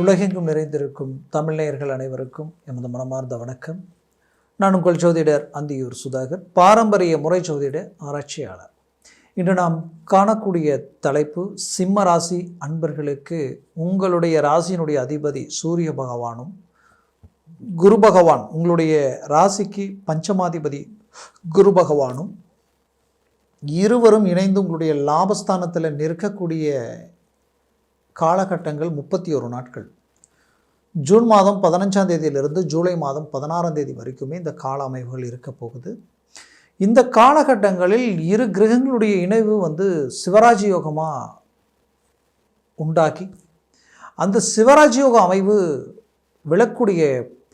உலகெங்கும் நிறைந்திருக்கும் தமிழ்நேயர்கள் அனைவருக்கும் எமது மனமார்ந்த வணக்கம். நான் உங்கள் ஜோதிடர் அந்தியூர் சுதாகர் பாரம்பரிய முறை ஜோதிட ஆராய்ச்சியாளர். இன்று நாம் காணக்கூடிய தலைப்பு சிம்ம ராசி அன்பர்களுக்கு உங்களுடைய ராசியினுடைய அதிபதி சூரிய பகவானும் குரு பகவான் உங்களுடைய ராசிக்கு பஞ்சமாதிபதி குரு பகவானும் இருவரும் இணைந்து உங்களுடைய லாபஸ்தானத்தில் நிற்கக்கூடிய காலகட்டங்கள் முப்பத்தி ஒரு நாட்கள். ஜூன் மாதம் பதினஞ்சாம் தேதியிலிருந்து ஜூலை மாதம் பதினாறாம் தேதி வரைக்குமே இந்த கால அமைவுகள் இருக்க போகுது. இந்த காலகட்டங்களில் இரு கிரகங்களுடைய இணைவு வந்து சிவராஜ் யோகமாக உண்டாக்கி அந்த சிவராஜ் யோக அமைவு விழக்கூடிய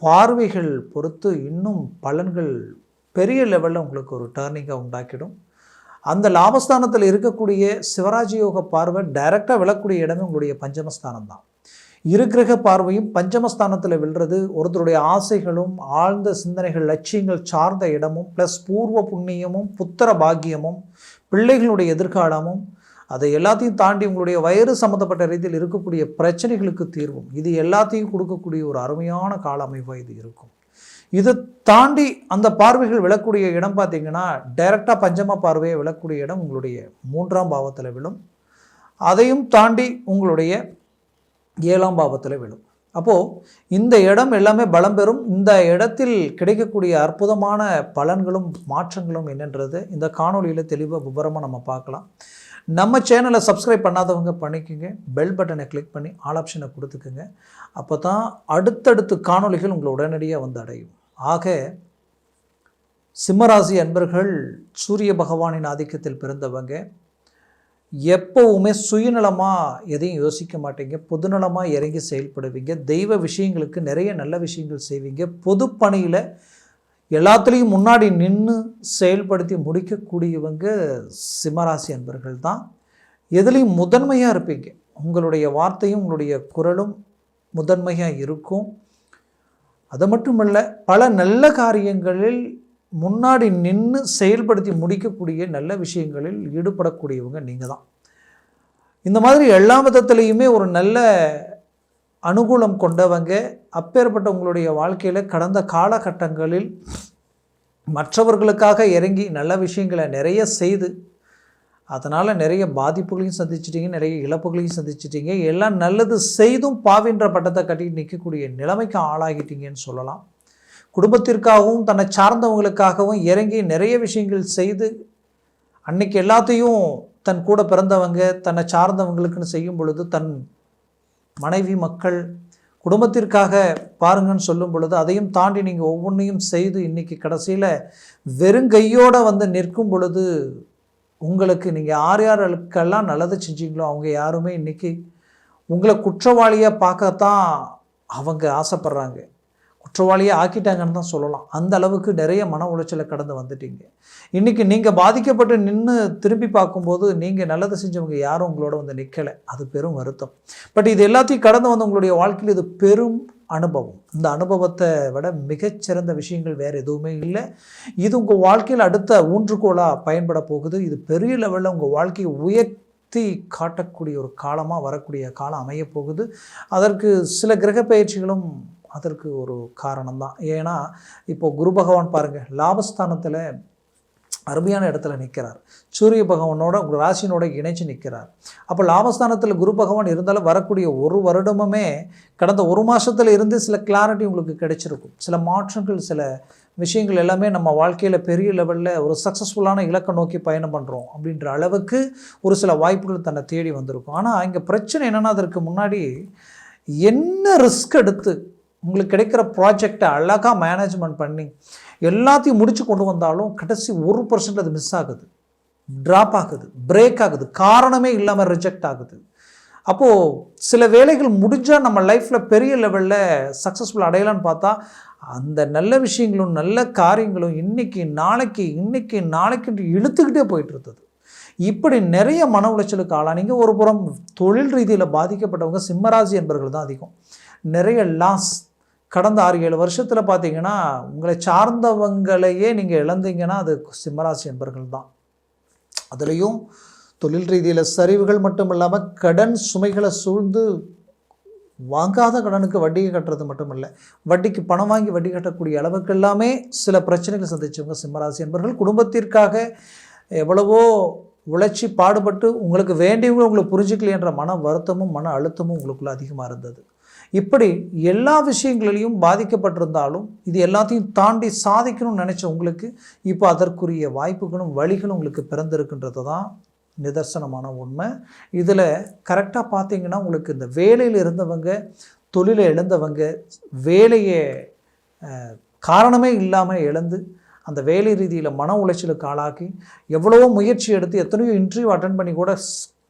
பார்வைகள் பொறுத்து இன்னும் பலன்கள் பெரிய லெவலில் உங்களுக்கு ஒரு டேர்னிங்கை உண்டாக்கிடும். அந்த லாபஸ்தானத்தில் இருக்கக்கூடிய சிவராஜ் யோக பார்வை டைரெக்டாக விழக்கூடிய இடமே உங்களுடைய பஞ்சமஸ்தானம் தான் இரு கிரக பார்வையும் பஞ்சமஸ்தானத்தில் விழுறது ஒருத்தருடைய ஆசைகளும் ஆழ்ந்த சிந்தனைகள் லட்சியங்கள் சார்ந்த இடமும் ப்ளஸ் பூர்வ புண்ணியமும் புத்திர பாக்கியமும் பிள்ளைகளுடைய எதிர்காலமும் அதை எல்லாத்தையும் தாண்டி உங்களுடைய வயிறு சம்மந்தப்பட்ட ரீதியில் இருக்கக்கூடிய பிரச்சனைகளுக்கு தீர்வும். இது எல்லாத்தையும் கொடுக்கக்கூடிய ஒரு அருமையான கால அமைப்பாக இது இருக்கும். இதை தாண்டி அந்த பார்வைகள் விழக்கூடிய இடம் பார்த்தீங்கன்னா டைரெக்டாக பஞ்சம பார்வையை விழக்கூடிய இடம் உங்களுடைய மூன்றாம் பாவத்தில் விழும். அதையும் தாண்டி உங்களுடைய ஏழாம் பாவத்தில் விழும். அப்போது இந்த இடம் எல்லாமே பலம் பெறும். இந்த இடத்தில் கிடைக்கக்கூடிய அற்புதமான பலன்களும் மாற்றங்களும் என்னன்றது இந்த காணொலியில் தெளிவாக விவரமாக நம்ம பார்க்கலாம். நம்ம சேனலை சப்ஸ்கிரைப் பண்ணாதவங்க பண்ணிக்கோங்க. பெல் பட்டனை கிளிக் பண்ணி ஆல் ஆப்ஷனை கொடுத்துக்குங்க. அப்போ தான் அடுத்தடுத்து காணொலிகள் உங்களை உடனடியாக வந்து அடையும். ஆக சிம்மராசி அன்பர்கள் சூரிய பகவானின் ஆதிக்கத்தில் பிறந்தவங்க எப்போவுமே சுயநலமாக எதையும் யோசிக்க மாட்டீங்க. பொதுநலமாக இறங்கி செயல்படுவீங்க. தெய்வ விஷயங்களுக்கு நிறைய நல்ல விஷயங்கள் செய்வீங்க. பொது பணியில் எல்லாத்துலேயும் முன்னாடி நின்று செயல்படுத்தி முடிக்கக்கூடியவங்க சிம்மராசி அன்பர்கள் தான். எதுலேயும் முதன்மையாக இருப்பீங்க. உங்களுடைய வார்த்தையும் உங்களுடைய குரலும் முதன்மையாக இருக்கும். அது மட்டும் இல்லை பல நல்ல காரியங்களில் முன்னாடி நின்று செயல்படுத்தி முடிக்கக்கூடிய நல்ல விஷயங்களில் ஈடுபடக்கூடியவங்க நீங்கள் தான். இந்த மாதிரி எல்லா விதத்துலேயுமே ஒரு நல்ல அனுகூலம் கொண்டவங்க அப்பேற்பட்ட உங்களுடைய வாழ்க்கையில் கடந்த காலகட்டங்களில் மற்றவர்களுக்காக இறங்கி நல்ல விஷயங்களை நிறைய செய்து அதனால் நிறைய பாதிப்புகளையும் சந்திச்சிட்டிங்க நிறைய இழப்புகளையும் சந்திச்சிட்டிங்க. எல்லாம் நல்லது செய்தும் பாவின்ற பட்டத்தை கட்டிட்டு நிற்கக்கூடிய நிலைமைக்கு ஆளாகிட்டீங்கன்னு சொல்லலாம். குடும்பத்திற்காகவும் தன்னை சார்ந்தவங்களுக்காகவும் இறங்கி நிறைய விஷயங்கள் செய்து அன்னைக்கு எல்லாத்தையும் தன் கூட பிறந்தவங்க தன்னை சார்ந்தவங்களுக்குன்னு செய்யும் பொழுது தன் மனைவி மக்கள் குடும்பத்திற்காக பாருங்கன்னு சொல்லும் பொழுது அதையும் தாண்டி நீங்கள் ஒவ்வொன்றையும் செய்து இன்றைக்கி கடைசியில் வெறுங்கையோடு வந்து நிற்கும் பொழுது உங்களுக்கு நீங்கள் யார் யாருக்கெல்லாம் நல்லது செஞ்சீங்களோ அவங்க யாருமே இன்றைக்கி உங்களை குற்றவாளியாக பார்க்கத்தான் அவங்க ஆசைப்பட்றாங்க. குற்றவாளியாக ஆக்கிட்டாங்கன்னு தான் சொல்லலாம். அந்த அளவுக்கு நிறைய மன உளைச்சலை கடந்து வந்துட்டீங்க. இன்றைக்கி நீங்கள் பாதிக்கப்பட்டு நின்று திரும்பி பார்க்கும்போது நீங்கள் நல்லது செஞ்சவங்க யாரும் உங்களோட வந்து நிற்கலை அது பெரும் வருத்தம். பட் இது எல்லாத்தையும் கடந்து வந்து உங்களுடைய வாழ்க்கையில் இது பெரும் அனுபவம். இந்த அனுபவத்தை விட மிகச்சிறந்த விஷயங்கள் வேறு எதுவுமே இல்லை. இது உங்கள் வாழ்க்கையில் அடுத்த ஊன்றுகோலாக பயன்பட போகுது. இது பெரிய லெவலில் உங்கள் வாழ்க்கையை உயர்த்தி காட்டக்கூடிய ஒரு காலமாக வரக்கூடிய காலம் அமைய போகுது. அதற்கு சில கிரக பயிற்சிகளும் அதற்கு ஒரு காரணம் தான் ஏன்னா இப்போது குரு பகவான் பாருங்கள் லாபஸ்தானத்தில் அருமையான இடத்துல நிற்கிறார். சூரிய பகவானோட உங்கள் ராசினோட இணைச்சு நிற்கிறார். அப்போ லாபஸ்தானத்தில் குரு பகவான் இருந்தாலும் வரக்கூடிய ஒரு வருடமுமே கடந்த ஒரு மாதத்தில் இருந்து சில கிளாரிட்டி உங்களுக்கு கிடைச்சிருக்கும். சில மாற்றங்கள் சில விஷயங்கள் எல்லாமே நம்ம வாழ்க்கையில் பெரிய லெவலில் ஒரு சக்ஸஸ்ஃபுல்லான இலக்கை நோக்கி பயணம் பண்ணுறோம் அப்படின்ற அளவுக்கு ஒரு சில வாய்ப்புகள் தன்னை தேடி வந்திருக்கும். ஆனால் இங்கே பிரச்சனை என்னென்னா அதற்கு முன்னாடி என்ன ரிஸ்க் எடுத்து உங்களுக்கு கிடைக்கிற ப்ராஜெக்டை அழகாக மேனேஜ்மெண்ட் பண்ணி எல்லாத்தையும் முடித்து கொண்டு வந்தாலும் கடைசி ஒரு பர்சன்ட் அது மிஸ் ஆகுது. ட்ராப் ஆகுது. பிரேக் ஆகுது. காரணமே இல்லாமல் ரிஜெக்ட் ஆகுது. அப்போது சில வேலைகள் முடிஞ்சால் நம்ம லைஃப்பில் பெரிய லெவலில் சக்ஸஸ்ஃபுல் அடையலான்னு பார்த்தா அந்த நல்ல விஷயங்களும் நல்ல காரியங்களும் இன்றைக்கி நாளைக்கு இன்றைக்கி நாளைக்கு இழுத்துக்கிட்டே போயிட்டு இருந்தது. இப்படி நிறைய மன உளைச்சலுக்கு ஆளானீங்க ஒரு புறம் தொழில் ரீதியில் பாதிக்கப்பட்டவங்க சிம்மராசி என்பவர்கள் தான் அதிகம். நிறைய லாஸ் கடந்த ஆறு ஏழு வருஷத்தில் பார்த்தீங்கன்னா உங்களை சார்ந்தவங்களையே நீங்கள் இழந்தீங்கன்னா அது சிம்மராசி என்பர்கள் தான். அதுலேயும் தொழில் ரீதியில் சரிவுகள் மட்டும் இல்லாமல் கடன் சுமைகளை சூழ்ந்து வாங்காத கடனுக்கு வட்டியை கட்டுறது மட்டும் இல்லை வட்டிக்கு பணம் வாங்கி வட்டி கட்டக்கூடிய அளவுக்கு எல்லாமே சில பிரச்சனைகள் சந்திச்சவங்க சிம்மராசி என்பர்கள். குடும்பத்திற்காக எவ்வளவோ உழைச்சி பாடுபட்டு உங்களுக்கு வேண்டியவங்க உங்களை புரிஞ்சுக்கலையன்ற மன வருத்தமும் மன அழுத்தமும் உங்களுக்குள்ளே அதிகமாக இருந்தது. இப்படி எல்லா விஷயங்களிலையும் பாதிக்கப்பட்டிருந்தாலும் இது எல்லாத்தையும் தாண்டி சாதிக்கணும்னு நினச்ச உங்களுக்கு இப்போ அதற்குரிய வாய்ப்புகளும் வழிகளும் உங்களுக்கு பிறந்திருக்குன்றது தான் நிதர்சனமான உண்மை. இதில் கரெக்டாக பார்த்தீங்கன்னா உங்களுக்கு இந்த வேலையில் இருந்தவங்க தொழிலை இழந்தவங்க வேலையை காரணமே இல்லாமல் இழந்து அந்த வேலை ரீதியில் மன உளைச்சலுக்கு ஆளாக்கி எவ்வளவோ முயற்சி எடுத்து எத்தனையோ இன்டர்வியூ அட்டன் பண்ணி கூட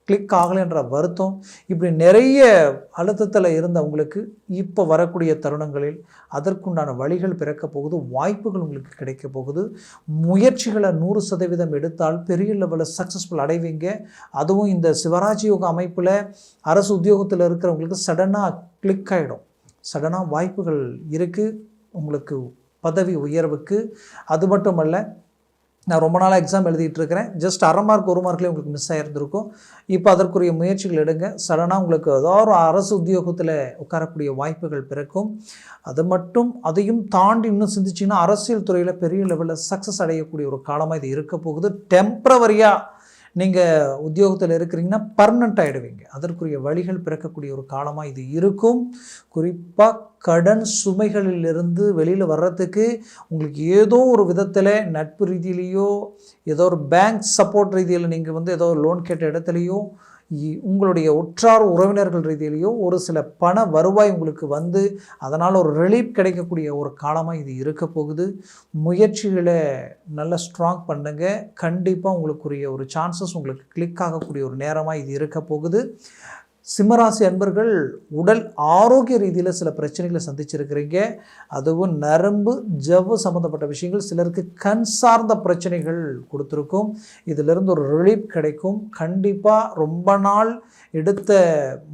கிளிக் ஆகலைன்ற வருத்தம் இப்படி நிறைய அழுத்தத்தில் இருந்தவங்களுக்கு இப்போ வரக்கூடிய தருணங்களில் அதற்குண்டான வழிகள் பிறக்க போகுது வாய்ப்புகள் உங்களுக்கு கிடைக்க போகுது. முயற்சிகளை நூறு சதவீதம் எடுத்தால் பெரிய லெவலில் சக்ஸஸ்ஃபுல் அடைவீங்க. அதுவும் இந்த சிவராஜ் யோக அமைப்பில் அரசு உத்தியோகத்தில் இருக்கிறவங்களுக்கு சடனாக கிளிக் ஆகிடும் சடனாக வாய்ப்புகள் இருக்குது உங்களுக்கு பதவி உயர்வுக்கு. அது மட்டுமல்ல நான் ரொம்ப நாளாக எக்ஸாம் எழுதிட்டு இருக்கிறேன். ஜஸ்ட் அரை மார்க் ஒரு மார்க்லேயே உங்களுக்கு மிஸ் ஆகிருந்திருக்கும் இப்போ அதற்குரிய முயற்சிகள் எடுங்க. சடனாக உங்களுக்கு ஏதோ ஒரு அரசு உத்தியோகத்தில் உட்காரக்கூடிய வாய்ப்புகள் பிறக்கும். அது மட்டும் அதையும் தாண்டி இன்னும் சிந்திச்சிங்கன்னா அரசியல் துறையில் பெரிய லெவலில் சக்ஸஸ் அடையக்கூடிய ஒரு காலமாக இது இருக்க போகுது. டெம்ப்ரவரியாக நீங்கள் உத்தியோகத்தில் இருக்கிறீங்கன்னா பர்மனெண்ட் ஆகிடுவீங்க அதற்குரிய வழிகள் பிறக்கக்கூடிய ஒரு காலமாக இது இருக்கும். குறிப்பாக கடன் சுமைகளிலிருந்து வெளியில் வர்றதுக்கு உங்களுக்கு ஏதோ ஒரு விதத்தில் நட்பு ரீதியிலேயோ ஏதோ ஒரு பேங்க் சப்போர்ட் ரீதியில் நீங்கள் வந்து ஏதோ ஒரு லோன் கேட்ட இடத்துலையோ உங்களுடைய உற்றார் உறவினர்கள் ரீதியிலையோ ஒரு சில பண வருவாய் உங்களுக்கு வந்து அதனால் ஒரு ரிலீஃப் கிடைக்கக்கூடிய ஒரு காலமாக இது இருக்க போகுது. முயற்சிகளை நல்லா ஸ்ட்ராங் பண்ணுங்க. கண்டிப்பாக உங்களுக்குரிய ஒரு சான்சஸ் உங்களுக்கு கிளிக் ஆகக்கூடிய ஒரு நேரமாக இது இருக்க போகுது. சிம்மராசி அன்பர்கள் உடல் ஆரோக்கிய ரீதியில் சில பிரச்சனைகளை சந்திச்சிருக்கிறீங்க. அதுவும் நரம்பு ஜவ்வு சம்மந்தப்பட்ட விஷயங்கள் சிலருக்கு கண் சார்ந்த பிரச்சனைகள் கொடுத்துருக்கும். இதிலிருந்து ஒரு ரிலீஃப் கிடைக்கும். கண்டிப்பாக ரொம்ப நாள் எடுத்த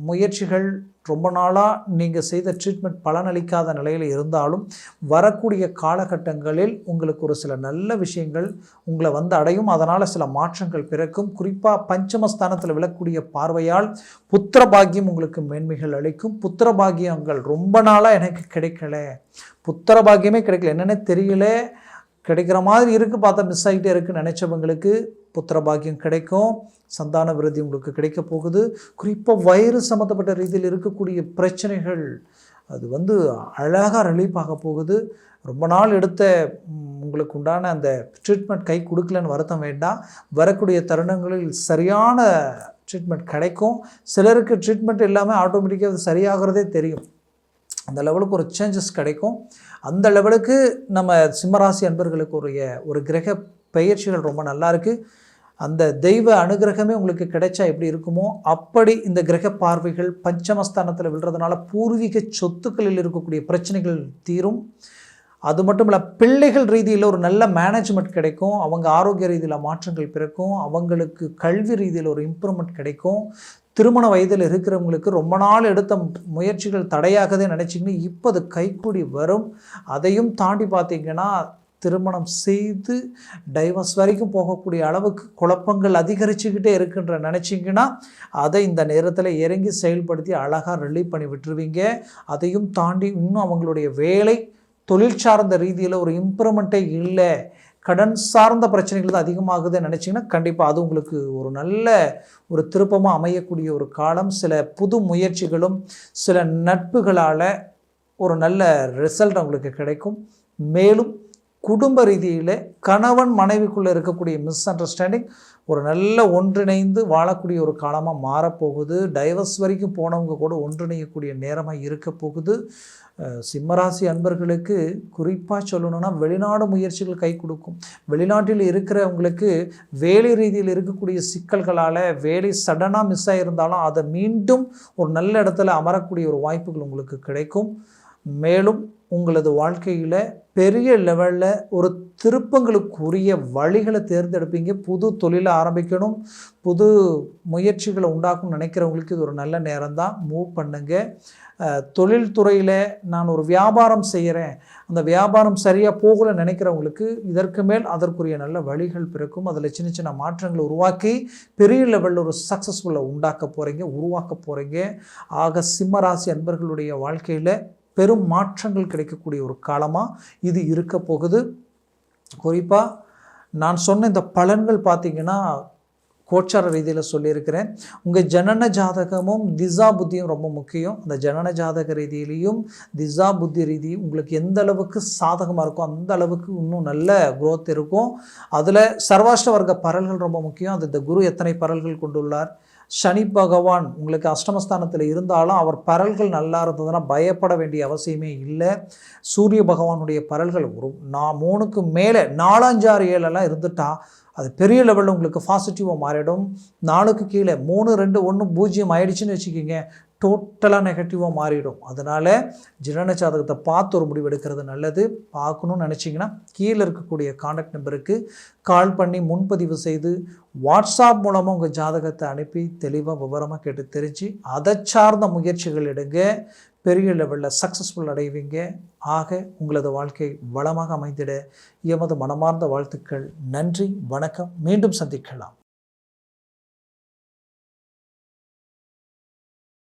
முயற்சிகள் ரொம்ப நாளாக நீங்கள் செய்த ட்ரீட்மெண்ட் பலனளிக்காத நிலையில் இருந்தாலும் வரக்கூடிய காலகட்டங்களில் உங்களுக்கு ஒரு சில நல்ல விஷயங்கள் உங்களை வந்து அடையும். அதனால் சில மாற்றங்கள் பிறக்கும். குறிப்பாக பஞ்சமஸ்தானத்தில் விழக்கூடிய பார்வையால் புத்திர பாக்கியம் உங்களுக்கு மேன்மைகள் அளிக்கும். புத்திர பாக்கியங்கள் ரொம்ப நாளாக எனக்கு கிடைக்கல. புத்திர பாக்கியமே கிடைக்கல. என்னென்ன தெரியல. கிடைக்கிற மாதிரி இருக்குது பார்த்தா மிஸ் ஆகிட்டே இருக்குன்னு நினச்சவங்களுக்கு புத்திர பாக்கியம் கிடைக்கும் சந்தான விருதி உங்களுக்கு கிடைக்க போகுது. குறிப்பாக வயிறு சம்மந்தப்பட்ட ரீதியில் இருக்கக்கூடிய பிரச்சனைகள் அது வந்து அழகாக ரிலீஃப் ஆக போகுது. ரொம்ப நாள் எடுத்த உங்களுக்கு உண்டான அந்த ட்ரீட்மெண்ட் கை கொடுக்கலன்னு வருத்தம் வேண்டாம். வரக்கூடிய தருணங்களில் சரியான ட்ரீட்மெண்ட் கிடைக்கும். சிலருக்கு ட்ரீட்மெண்ட் எல்லாமே ஆட்டோமேட்டிக்காக அது சரியாகிறதே தெரியும். அந்த லெவலுக்கு ஒரு சேஞ்சஸ் கிடைக்கும். அந்த லெவலுக்கு நம்ம சிம்மராசி அன்பர்களுக்கு உரிய ஒரு கிரக பயிற்சிகள் ரொம்ப நல்லா இருக்குது அந்த தெய்வ அனுகிரகமே உங்களுக்கு கிடைச்சா எப்படி இருக்குமோ அப்படி இந்த கிரக பார்வைகள் பஞ்சமஸ்தானத்தில் விழுறதுனால பூர்வீக சொத்துக்களில் இருக்கக்கூடிய பிரச்சனைகள் தீரும். அது மட்டும் இல்லை பிள்ளைகள் ரீதியில் ஒரு நல்ல மேனேஜ்மெண்ட் கிடைக்கும். அவங்க ஆரோக்கிய ரீதியில் மாற்றங்கள் பிறக்கும். அவங்களுக்கு கல்வி ரீதியில் ஒரு இம்ப்ரூவ்மெண்ட் கிடைக்கும். திருமண வயதில் இருக்கிறவங்களுக்கு ரொம்ப நாள் எடுத்த முயற்சிகள் தடையாகதே நினச்சிங்கன்னு இப்போ அது கைக்கூடி வரும். அதையும் தாண்டி பார்த்தீங்கன்னா திருமணம் செய்து டைவர்ஸ் வரைக்கும் போகக்கூடிய அளவுக்கு குழப்பங்கள் அதிகரிச்சுக்கிட்டே இருக்குன்ற நினச்சிங்கன்னா அதை இந்த நேரத்தில் இறங்கி செயல்படுத்தி அழகாக ரிலீவ் பண்ணி விட்டுருவீங்க. அதையும் தாண்டி இன்னும் அவங்களுடைய வேலை தொழில் சார்ந்த ரீதியில் ஒரு இம்ப்ரூவ்மெண்ட்டே இல்லை. கடன் சார்ந்த பிரச்சனைகள் தான் அதிகமாகுதுன்னு நினச்சிங்கன்னா கண்டிப்பாக அது உங்களுக்கு ஒரு நல்ல ஒரு திருப்பமாக அமையக்கூடிய ஒரு காலம். சில புது முயற்சிகளும் சில நட்புகளால் ஒரு நல்ல ரிசல்ட் உங்களுக்கு கிடைக்கும். மேலும் குடும்ப ரீதியில் கணவன் மனைவிக்குள்ளே இருக்கக்கூடிய மிஸ் அண்டர்ஸ்டாண்டிங் ஒரு நல்ல ஒன்றிணைந்து வாழக்கூடிய ஒரு காலமாக மாறப்போகுது. டைவர்ஸ் வரைக்கும் போனவங்க கூட ஒன்றிணையக்கூடிய நேரமாக இருக்க போகுது. சிம்மராசி அன்பர்களுக்கு குறிப்பாக சொல்லணும்னா வெளிநாடு முயற்சிகள் கை கொடுக்கும். வெளிநாட்டில் இருக்கிறவங்களுக்கு வேலை ரீதியில் இருக்கக்கூடிய சிக்கல்களால் வேலை சடனாக மிஸ் ஆகியிருந்தாலும் அதை மீண்டும் ஒரு நல்ல இடத்துல அமரக்கூடிய ஒரு வாய்ப்புகள் உங்களுக்கு கிடைக்கும். மேலும் உங்களது வாழ்க்கையில் பெரிய லெவலில் ஒரு திருப்பங்களுக்குரிய வழிகளை தேர்ந்தெடுப்பீங்க. புது தொழிலை ஆரம்பிக்கணும். புது முயற்சிகளை உண்டாக்கும் நினைக்கிறவங்களுக்கு இது ஒரு நல்ல நேரம் தான் மூவ் பண்ணுங்க தொழில்துறையில் நான் ஒரு வியாபாரம் செய்கிறேன் அந்த வியாபாரம் சரியாக போகலை நினைக்கிறவங்களுக்கு இதற்கு மேல் அதற்குரிய நல்ல வழிகள் பிறக்கும். அதில் சின்ன சின்ன மாற்றங்களை உருவாக்கி பெரிய லெவலில் ஒரு சக்ஸஸ்ஃபுல்லை உண்டாக்க போகிறீங்க உருவாக்க போகிறீங்க ஆக சிம்ம ராசி அன்பர்களுடைய வாழ்க்கையில் பெரும் மாற்றங்கள் கிடைக்கக்கூடிய ஒரு காலமாக இது இருக்க போகுது. குறிப்பாக நான் சொன்ன இந்த பலன்கள் பார்த்திங்கன்னா கோச்சார ரீதியில் சொல்லியிருக்கிறேன். உங்கள் ஜனன ஜாதகமும் திசா புத்தியும் ரொம்ப முக்கியம். அந்த ஜனன ஜாதக ரீதியிலையும் திசா புத்தி ரீதி உங்களுக்கு எந்த அளவுக்கு சாதகமாக இருக்கோ அந்த அளவுக்கு இன்னும் நல்ல குரோத் இருக்கும். அதில் சர்வாஷ்ட வர்க்க பரல்கள் ரொம்ப முக்கியம். அது இந்த குரு எத்தனை பரல்கள் கொண்டுள்ளார்? சனி பகவான் உங்களுக்கு அஷ்டமஸ்தானத்தில் இருந்தாலும் அவர் பரல்கள் நல்லா இருந்ததுன்னா பயப்பட வேண்டிய அவசியமே இல்லை. சூரிய பகவானுடைய பரல்கள் ஒரு நான் மூணுக்கு மேலே நாலஞ்சாறு ஏழெல்லாம் இருந்துட்டா அது பெரிய லெவலில் உங்களுக்கு பாசிட்டிவாக மாறிடும். நாலுக்கு கீழே மூணு ரெண்டு ஒன்று பூஜ்ஜியம் ஆயிடுச்சுன்னு வச்சுக்கிங்க. டோட்டலாக நெகட்டிவாக மாறிடும். அதனால் ஜனன ஜாதகத்தை பார்த்து ஒரு முடிவு எடுக்கிறது நல்லது. பார்க்கணும்னு நினச்சிங்கன்னா கீழே இருக்கக்கூடிய காண்டாக்ட் நம்பருக்கு கால் பண்ணி முன்பதிவு செய்து வாட்ஸ்அப் மூலமாக உங்கள் ஜாதகத்தை அனுப்பி தெளிவாக விவரமாக கேட்டு தெரிஞ்சு அதை சார்ந்த முயற்சிகள் எடுங்க. பெரிய லெவலில் சக்ஸஸ்ஃபுல் அடைவீங்க. ஆக உங்களது வாழ்க்கை வளமாக அமைந்திட. எமது மனமார்ந்த வாழ்த்துக்கள். நன்றி வணக்கம். மீண்டும் சந்திக்கலாம்.